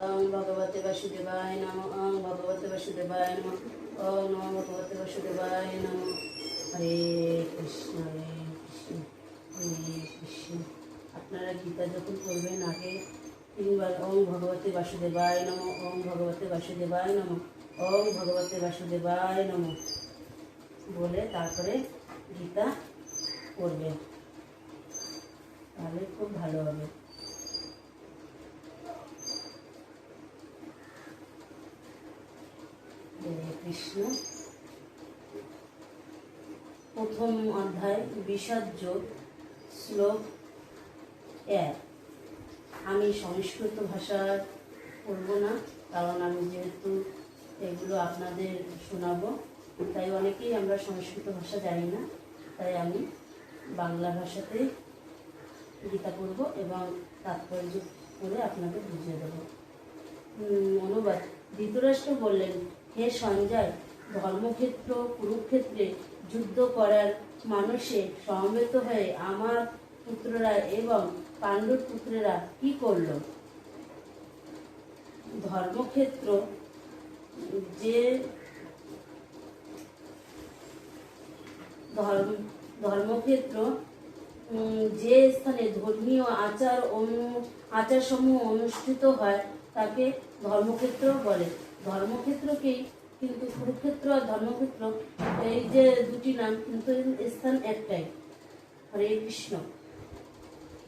ভগবতে বাসুদেবায় নম ওং নম ভগবতে বাসুদেবায় নম হরে কৃষ্ণ হরে কৃষ্ণ আপনারা গীতা যখন পড়বেন আগে তিনবার ওং ভগবতে বাসুদেবায় নম ওং ভগবতে বাসুদেবায় নম ওং ভগবতে বাসুদেবায় নম বলে তারপরে গীতা পড়বেন। তাহলে খুব ভালো হবে হরে কৃষ্ণ। প্রথম অধ্যায়, বিষাদ যোগ, শ্লোক এক। আমি সংস্কৃত ভাষা পড়ব না, কারণ আমি যেহেতু এগুলো আপনাদের শোনাবো, তাই অনেকেই আমরা সংস্কৃত ভাষা জানি না, তাই আমি বাংলা ভাষাতে গীতা পড়ব এবং তাৎপর্য করে আপনাদের বুঝিয়ে দেবো। অনুবাদ। ধৃতরাষ্ট্র বললেন হে সঞ্জয়, ধর্মক্ষেত্র, কুরুক্ষেত্রে যুদ্ধ করার মানুষে সমবেত হয়ে আমার পুত্ররা এবং পাণ্ডুর পুত্রেরা কি করল? ধর্মক্ষেত্র যে ধর্ম, ধর্মক্ষেত্র যে স্থানে ধর্মীয় আচার অনু, আচারসমূহ অনুষ্ঠিত হয়, তাকে ধর্মক্ষেত্র বলে। ধর্মক্ষেত্রকেই, কিন্তু কুরুক্ষেত্র আর ধর্মক্ষেত্র, এই যে দুটি নাম, কিন্তু স্থান একটাই হরে কৃষ্ণ।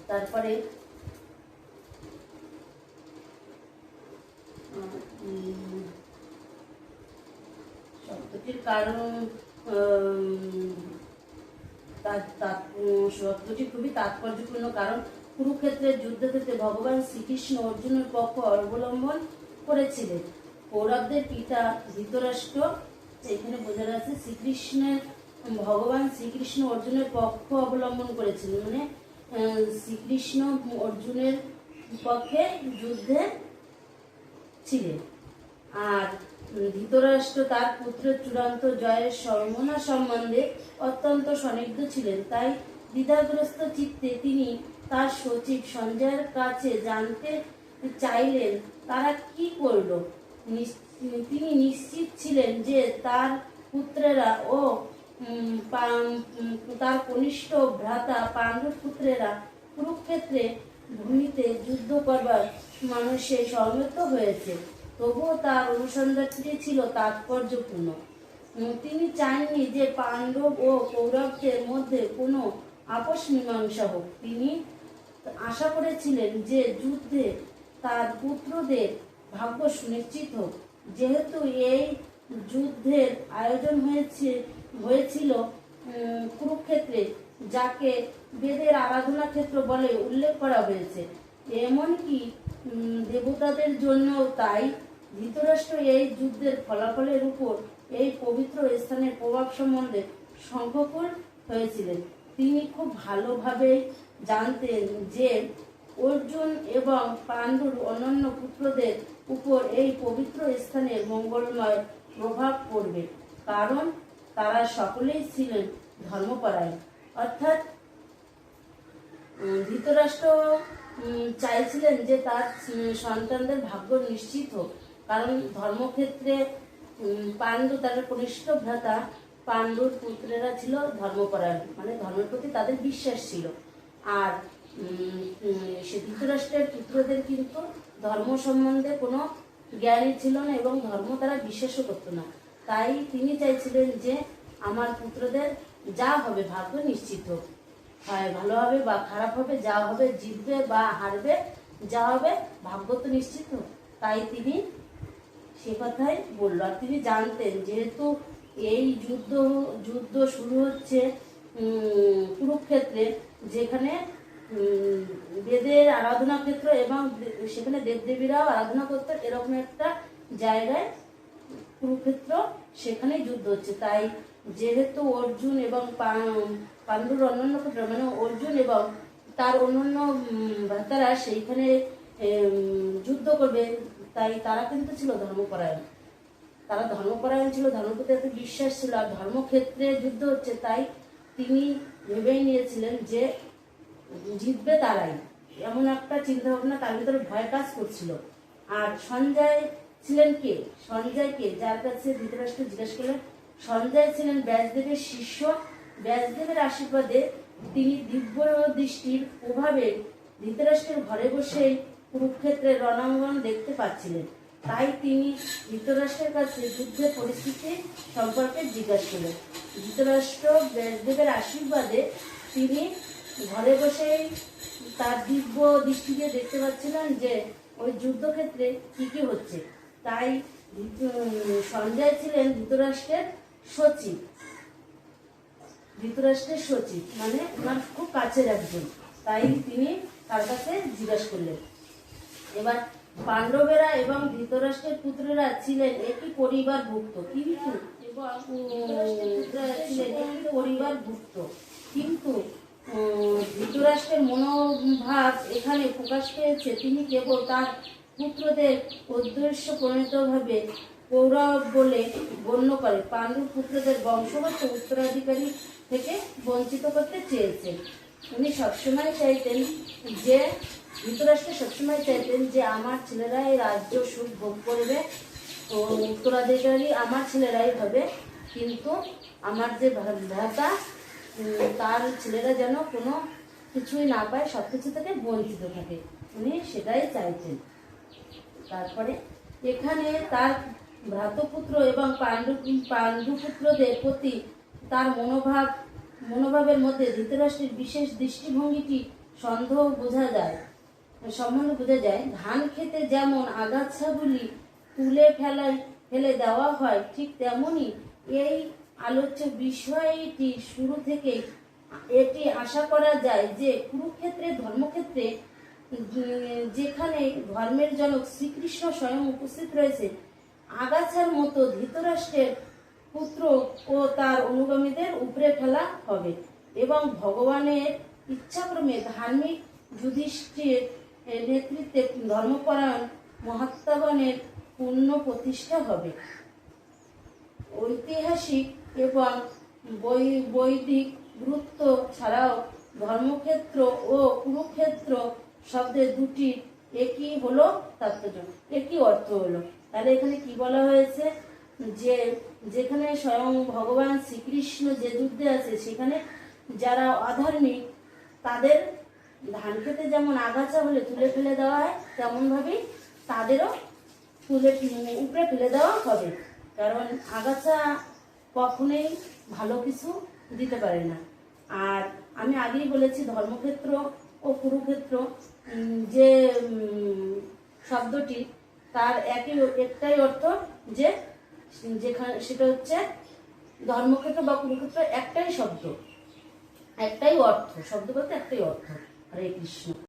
তারপরে শব্দটির কারণ শব্দটি খুবই তাৎপর্যপূর্ণ কারণ, কুরুক্ষেত্রের যুদ্ধক্ষেত্রে ভগবান শ্রীকৃষ্ণ অর্জুনের পক্ষ অবলম্বন করেছিলেন। কৌরবদের পিতা ধৃতরাষ্ট্র। এখানে বোঝা যাচ্ছে শ্রীকৃষ্ণের, ভগবান শ্রীকৃষ্ণ অর্জুনের পক্ষ অবলম্বন করেছিলেন। মানে শ্রীকৃষ্ণ অর্জুনের পক্ষে যুদ্ধে ছিলেন। আর ধৃতরাষ্ট্র তার পুত্রের চূড়ান্ত জয়ের সর্বনা সম্বন্ধে অত্যন্ত সনিগ্ধ ছিলেন। তাই দ্বিধাগ্রস্ত চিত্তে তিনি তার সচিব সঞ্জয়ের কাছে জানতে চাইলেন, তারা কি করল? তিনি নিশ্চিত ছিলেন যে তার পুত্রেরা ও তার কনিষ্ঠ ভ্রাতা পাণ্ডব পুত্রেরা কুরুক্ষেত্রে ভূমিতে যুদ্ধ করবার মানুষে সমবেত হয়েছে। তবুও তার অনুসন্ধানটি ছিল তাৎপর্যপূর্ণ। তিনি চাননি যে পাণ্ডব ও কৌরবদের মধ্যে কোনো আপোষ মীমাংসা হোক। তিনি আশা করেছিলেন যে যুদ্ধে তার পুত্রদের ভাগ্য সুনিশ্চিত। হোক যেহেতু এই যুদ্ধের আয়োজন হয়েছে, হয়েছিল কুরুক্ষেত্রে, যাকে বেদের আরাধনা ক্ষেত্র বলে উল্লেখ করা হয়েছে। এমনকি দেবতাদের জন্য তাই। ধৃতরাষ্ট্র এই যুদ্ধের ফলাফলের উপর এই পবিত্র স্থানের প্রভাব সম্বন্ধে শঙ্খকুল হয়েছিলেন। তিনি খুব ভালোভাবে জানতেন যে অর্জুন এবং পাণ্ডুর অন্যান্য পুত্রদের উপর এই পবিত্র স্থানের মঙ্গলময় প্রভাব পড়বে। কারণ তারা সকলেই ছিলেন ধর্মপরায়ণ। অর্থাৎ ধৃতরাষ্ট্র চাইছিলেন যে তার সন্তানদের ভাগ্য নিশ্চিত হোক। কারণ ধর্মক্ষেত্রে পাণ্ডু তার কনিষ্ঠ ভ্রাতা, পাণ্ডুর পুত্রেরা ছিল ধর্মপরায়ণ। মানে ধর্মের প্রতি তাদের বিশ্বাস ছিল। আর ধৃতরাষ্ট্রের পুত্রদের কিন্তু ধর্ম সম্বন্ধে কোনো জ্ঞানই ছিল না এবং ধর্ম তারা বিশ্বাসও করতো না। তাই তিনি চাইছিলেন যে আমার পুত্রদের যা হবে ভাগ্য নিশ্চিত হোক। হয় ভালো হবে বা খারাপ হবে, যা হবে জিতবে বা হারবে, যা হবে ভাগ্য তো নিশ্চিত হোক। তাই তিনি সে কথাই বলল। আর তিনি জানতেন যেহেতু এই যুদ্ধ যুদ্ধ শুরু হচ্ছে কুরুক্ষেত্রে, যেখানে বেদের আরাধনা ক্ষেত্র এবং সেখানে দেবদেবীরাও আরাধনা করতেন, এরকম একটা জায়গায় কুরুক্ষেত্র সেখানে যুদ্ধ হচ্ছে। তাই যেহেতু অর্জুন এবং পাণ্ডুর অন্যান্য পুত্র মানে অর্জুন এবং তার অন্যান্য ভ্রাতারা সেইখানে যুদ্ধ করবে, তাই তারা কিন্তু ছিল ধর্মপরায়ণ। তারা ধর্মপরায়ণ ছিল ধর্মের প্রতি এত বিশ্বাস ছিল, আর ধর্মক্ষেত্রে যুদ্ধ হচ্ছে, তাই তিনি ভেবেই নিয়েছিলেন যে জিতবে তারাই। এমন একটা চিন্তা ভাবনা তার ভিতরে ভয় কাজ করছিল। আর সঞ্জয় ছিলেন কে? সঞ্জয় কে? যার কাছে ধৃতরাষ্ট্র জিজ্ঞেস করলেন, সঞ্জয় ছিলেন ব্যাসদেবের শিষ্য। ব্যাসদেবের আশীর্বাদে তিনি দিব্য দৃষ্টির প্রভাবে ধৃতরাষ্ট্রের ঘরে বসেই কুরুক্ষেত্রের রণাঙ্গন দেখতে পাচ্ছিলেন। তাই তিনি ধৃতরাষ্ট্রের কাছে যুদ্ধের পরিস্থিতি সম্পর্কে জিজ্ঞাসা করলেন। ধৃতরাষ্ট্র ব্যাসদেবের আশীর্বাদে তিনি ঘরে বসেই তার দিব্য দৃষ্টি দিয়ে দেখতে পাচ্ছিলেন যে ওই যুদ্ধক্ষেত্রে কি কি হচ্ছে। তাই সঞ্জয় ছিলেন ধৃতরাষ্ট্রের সচিব। ধৃতরাষ্ট্রের সচিব মানে ওনার খুব কাছের একজন। তাই তিনি তার কাছে জিজ্ঞাসা করলেন। এবার পাণ্ডবেরা এবং ধৃতরাষ্ট্রের পুত্ররা ছিলেন একই পরিবারভুক্ত। কিন্তু এবং পুত্ররা ছিলেন একই পরিবারভুক্ত। কিন্তু উম, ধৃতরাষ্ট্রের মনোভাব এখানে প্রকাশ পেয়েছে। তিনি কেবল তার পুত্রদের উদ্দেশ্য প্রণীতভাবে কৌরব বলে গণ্য করে। পাণ্ডু পুত্রদের বংশগত উত্তরাধিকারী থেকে বঞ্চিত করতে চেয়েছেন। উনি সবসময় চাইতেন যে, ধৃতরাষ্ট্র সবসময় চাইতেন যে, আমার ছেলেরা এই রাজ্য সুখ ভোগ করবে ও উত্তরাধিকারী আমার ছেলেরাই হবে। কিন্তু আমার যে ভ্রাতা তার ছেলেরা যেন কোনো কিছুই না পায় সব কিছু থেকে বঞ্চিত থাকে। উনি সেটাই চাইছেন। তারপরে এখানে তার ভ্রাতপুত্র এবং পাণ্ডু, পাণ্ডুপুত্রদের প্রতি তার মনোভাব, মনোভাবের মধ্যে ধৃতরাষ্ট্রের বিশেষ দৃষ্টিভঙ্গিটি সন্দেহ বোঝা যায়। সম্বন্ধে বোঝা যায়, ধান খেতে যেমন আগাছাগুলি তুলে ফেলায় ফেলে দেওয়া হয়, ঠিক তেমনি এই আলোচ্য বিষয়টি শুরু থেকে এটি আশা করা যায় যে কুরুক্ষেত্রে, ধর্মক্ষেত্রে যেখানে ধর্মের জনক শ্রীকৃষ্ণ স্বয়ং উপস্থিত রয়েছে, আগাছার মতো ধৃতরাষ্ট্রের পুত্র ও তার অনুগামীদের উপরে ফেলা হবে এবং ভগবানের ইচ্ছাক্রমে ধার্মিক যুধিষ্ঠির নেতৃত্বে ধর্মপরায়ণ মহাত্মাগণের পূর্ণ প্রতিষ্ঠা হবে। ঐতিহাসিক এবং বৈদিক গুরুত্ব ছাড়াও ধর্মক্ষেত্র ও কুরুক্ষেত্র শব্দের দুটি একই হলো তাৎপর্য একই অর্থ হলো। তাহলে এখানে কি বলা হয়েছে? যে যেখানে স্বয়ং ভগবান শ্রীকৃষ্ণ যে যুদ্ধে আছে, সেখানে যারা অধার্মিক তাদের ধান খেতে যেমন আগাছা হলে তুলে ফেলে দেওয়া হয়, তেমনভাবেই তাদেরও তুলে উপরে ফেলে দেওয়া হবে। কারণ আগাছা কখনোই ভালো কিছু দিতে পারে না। আর আমি আগেই বলেছি ধর্মক্ষেত্র ও কুরুক্ষেত্র যে শব্দটি তার একই একটাই অর্থ যে, যেখানে, সেটা হচ্ছে ধর্মক্ষেত্র বা কুরুক্ষেত্র একটাই শব্দ, একটাই অর্থ, শব্দ বলতে একটাই অর্থ। হরে কৃষ্ণ।